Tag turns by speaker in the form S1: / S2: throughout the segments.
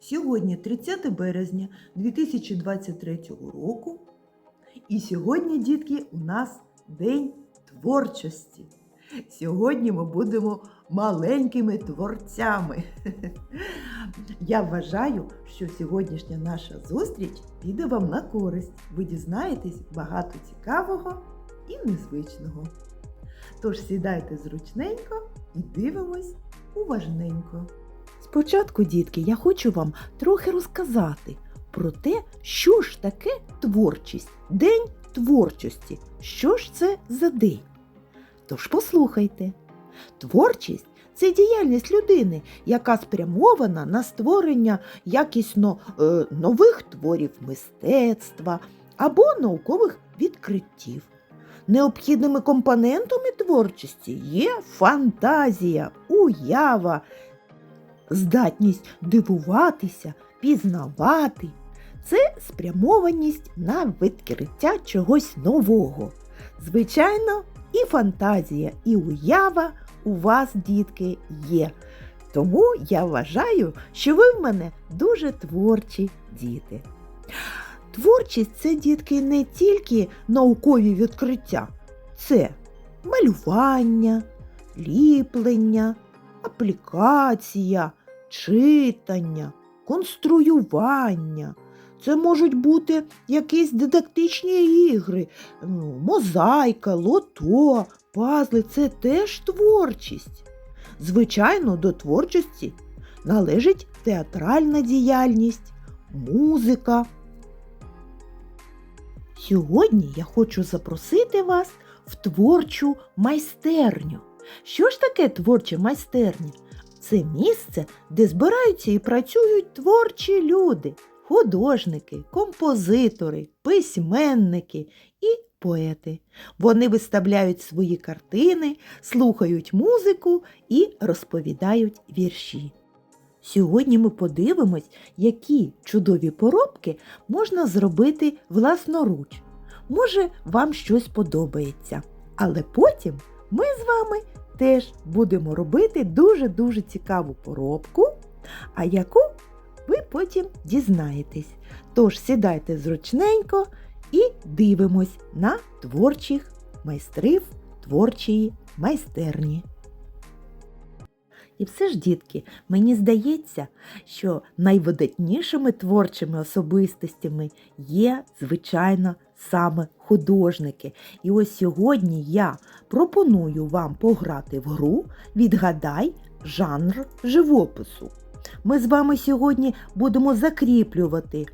S1: Сьогодні 30 березня 2023 року. І сьогодні, дітки, у нас День творчості. Сьогодні ми будемо маленькими творцями. Я вважаю, що сьогоднішня наша зустріч піде вам на користь. Ви дізнаєтесь багато цікавого і незвичного. Тож сідайте зручненько і дивимось уважненько. Спочатку, дітки, я хочу вам трохи розказати про те, що ж таке творчість, День творчості. Що ж це за день? Тож послухайте. Творчість це діяльність людини, яка спрямована на створення якісно е, нових творів мистецтва або наукових відкриттів. Необхідними компонентами творчості є фантазія, уява, здатність дивуватися, пізнавати. Це спрямованість на відкриття чогось нового. Звичайно, і фантазія, і уява у вас, дітки, є. Тому я вважаю, що ви в мене дуже творчі діти. Творчість це, дітки, не тільки наукові відкриття, це малювання, ліплення, аплікація, читання, конструювання. Це можуть бути якісь дидактичні ігри, ну, мозаїка, лото, пазли це теж творчість. Звичайно, до творчості належить театральна діяльність, музика. Сьогодні я хочу запросити вас в творчу майстерню. Що ж таке творча майстерня? Це місце, де збираються і працюють творчі люди, художники, композитори, письменники і поети. Вони виставляють свої картини, слухають музику і розповідають вірші. Сьогодні ми подивимось, які чудові поробки можна зробити власноруч. Може, вам щось подобається. Але потім ми з вами теж будемо робити дуже-дуже цікаву поробку, а яку ви потім дізнаєтесь. Тож сідайте зручненько і дивимось на творчих майстрів творчої майстерні. І все ж, дітки, мені здається, що найвидатнішими творчими особистостями є, звичайно, саме художники. І ось сьогодні я пропоную вам пограти в гру Відгадай жанр живопису. Ми з вами сьогодні будемо закріплювати е,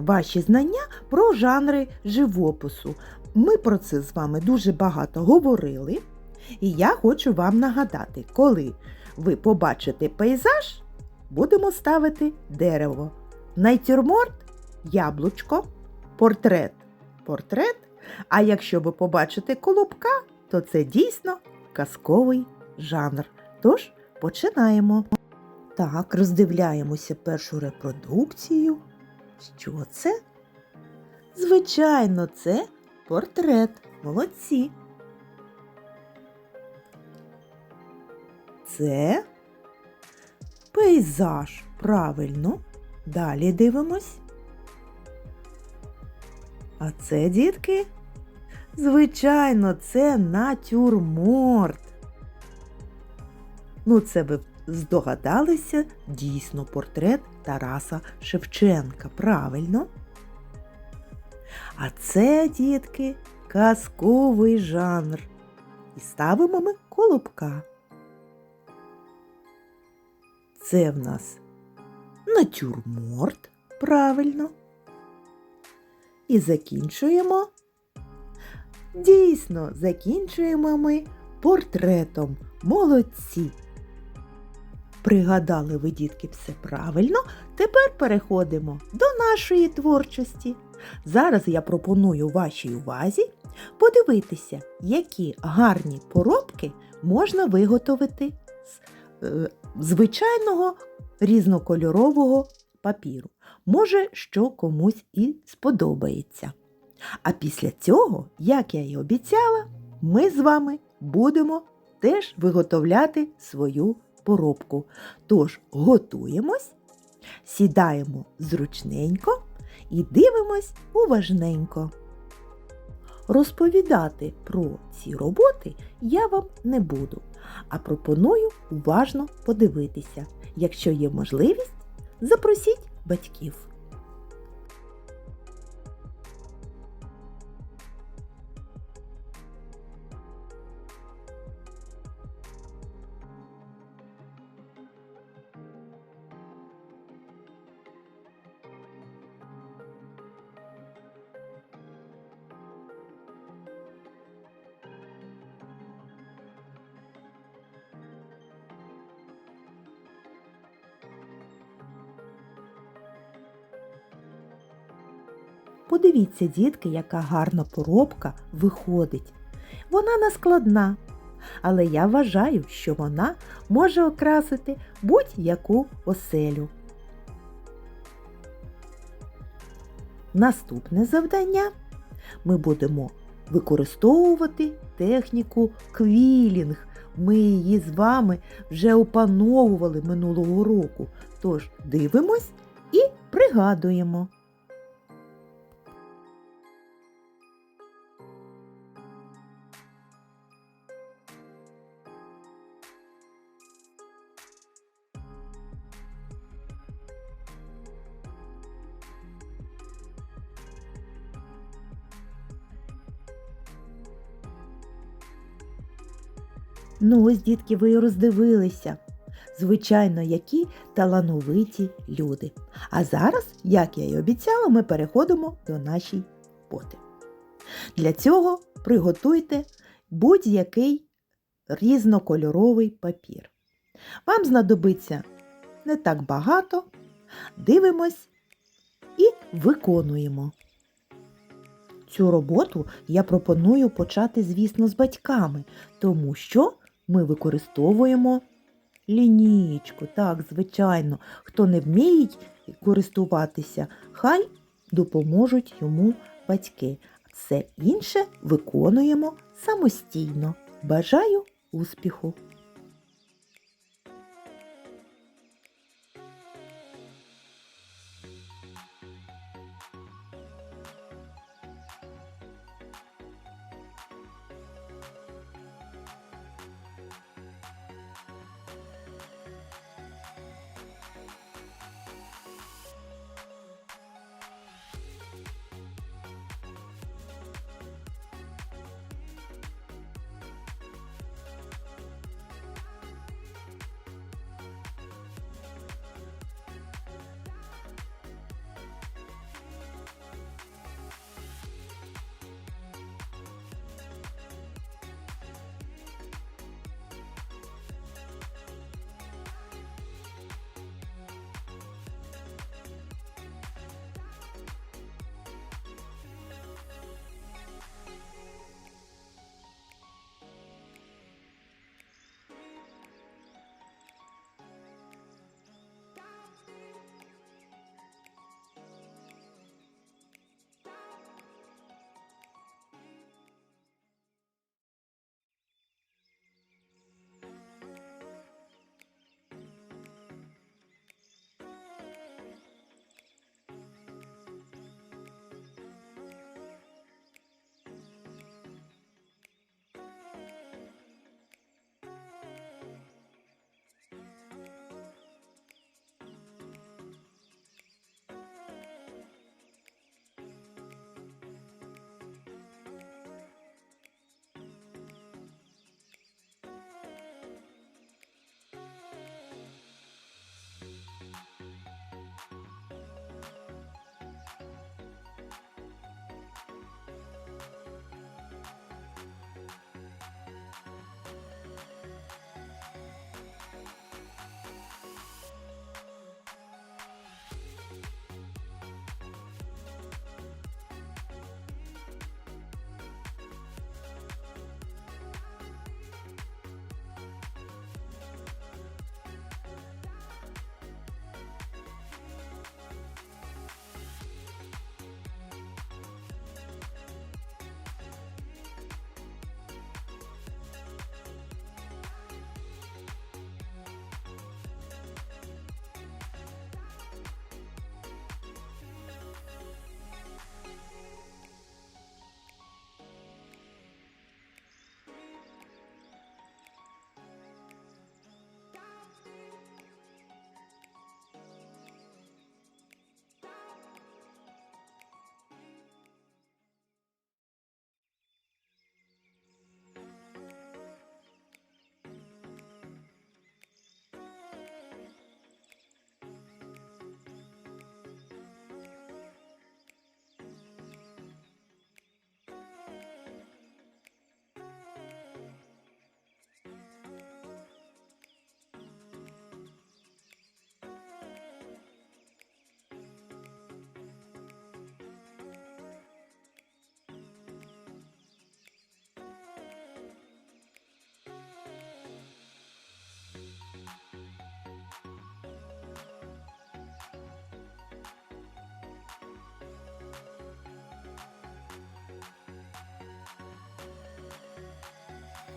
S1: ваші знання про жанри живопису. Ми про це з вами дуже багато говорили. І я хочу вам нагадати, коли ви побачите пейзаж, будемо ставити дерево. Натюрморт яблучко, портрет портрет. А якщо ви побачите колобка, то це дійсно казковий жанр. Тож починаємо. Так, роздивляємося першу репродукцію. Що це? Звичайно, це портрет. Молодці. Це пейзаж. Правильно. Далі дивимось. А це, дітки? Звичайно, це натюрморт. Ну, це ви здогадалися дійсно портрет Тараса Шевченка. Правильно? А це, дітки, казковий жанр. І ставимо ми колобка. Це в нас натюрморт, правильно. І закінчуємо. Дійсно, закінчуємо ми портретом. Молодці. Пригадали ви, дітки, все правильно. Тепер переходимо до нашої творчості. Зараз я пропоную вашій увазі подивитися, які гарні поробки можна виготовити з е, звичайного різнокольорового папіру. Може, що комусь і сподобається. А після цього, як я і обіцяла, ми з вами будемо теж виготовляти свою поробку. Тож готуємось Сідаємо зручненько і дивимось уважненько. Розповідати про ці роботи я вам не буду, а пропоную уважно подивитися. Якщо є можливість, запросіть батьків. Подивіться, дітки, яка гарна поробка виходить. Вона не складна, але я вважаю, що вона може окрасити будь-яку оселю. Наступне завдання ми будемо використовувати техніку квілінг. Ми її з вами вже опановували минулого року. Тож дивимось і пригадуємо. Ну, ось, дітки, ви і роздивилися. Звичайно, які талановиті люди. А зараз, як я й обіцяла, ми переходимо до нашої роботи. Для цього приготуйте будь-який різнокольоровий папір. Вам знадобиться не так багато. Дивимось і виконуємо. Цю роботу я пропоную почати, звісно, з батьками, тому що ми використовуємо лінієчку. Так, звичайно, хто не вміє користуватися, хай допоможуть йому батьки. Все інше виконуємо самостійно. Бажаю успіху!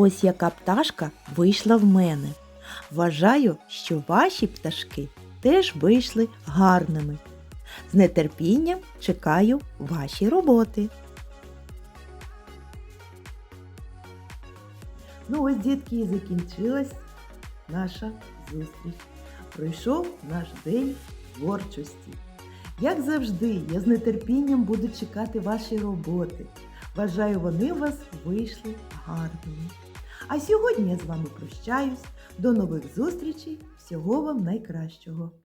S1: Ось яка пташка вийшла в мене. Вважаю, що ваші пташки теж вийшли гарними. З нетерпінням чекаю ваші роботи. Ну ось, дітки, і закінчилась наша зустріч. Пройшов наш день творчості. Як завжди, я з нетерпінням буду чекати ваші роботи. Вважаю, вони у вас вийшли гарними. А сьогодні я з вами прощаюсь. До нових зустрічей. Всього вам найкращого!